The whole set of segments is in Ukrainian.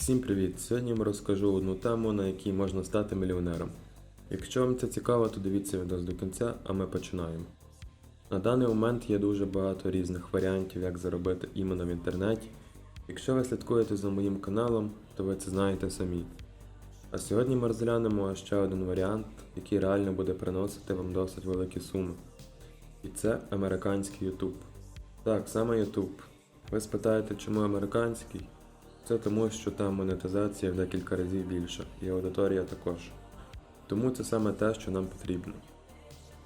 Всім привіт! Сьогодні я розкажу одну тему, на якій можна стати мільйонером. Якщо вам це цікаво, то дивіться відео до кінця, а ми починаємо. На даний момент є дуже багато різних варіантів, як заробити іменно в інтернеті. Якщо ви слідкуєте за моїм каналом, то ви це знаєте самі. А сьогодні ми розглянемо ще один варіант, який реально буде приносити вам досить великі суми. І це американський YouTube. Так, саме YouTube. Ви спитаєте, чому американський? Це тому, що там монетизація в декілька разів більша, і аудиторія також. Тому це саме те, що нам потрібно.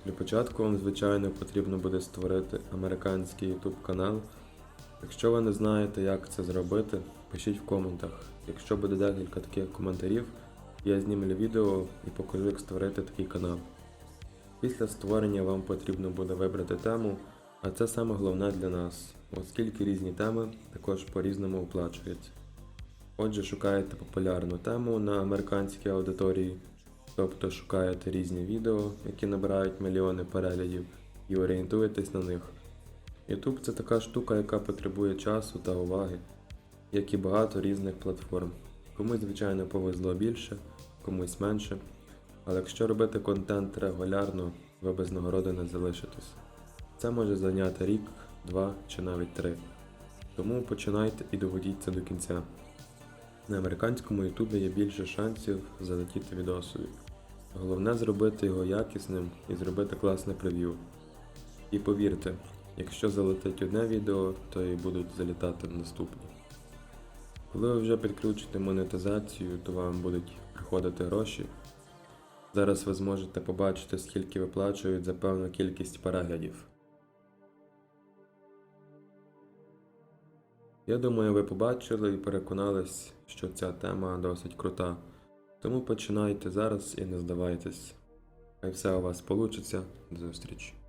Для початку вам, звичайно, потрібно буде створити американський YouTube канал. Якщо ви не знаєте, як це зробити, пишіть в коментах. Якщо буде декілька таких коментарів, я знімлю відео і покажу, як створити такий канал. Після створення вам потрібно буде вибрати тему, а це саме головне для нас, оскільки різні теми також по-різному оплачуються. Отже, шукаєте популярну тему на американській аудиторії, тобто шукаєте різні відео, які набирають мільйони переглядів, і орієнтуєтесь на них. YouTube це така штука, яка потребує часу та уваги, як і багато різних платформ. Комусь, звичайно, повезло більше, комусь менше. Але якщо робити контент регулярно, ви без нагороди не залишитесь. Це може зайняти рік, два чи навіть три. Тому починайте і доводіть це до кінця. На американському ютубі є більше шансів залетіти відосові. Головне зробити його якісним і зробити класне прев'ю. І повірте, якщо залетить одне відео, то і будуть залітати наступні. Коли ви вже підключите монетизацію, то вам будуть приходити гроші. Зараз ви зможете побачити, скільки виплачують за певну кількість переглядів. Я думаю, ви побачили і переконались, що ця тема досить крута. Тому починайте зараз і не здавайтесь. Хай все у вас получиться. До зустрічі.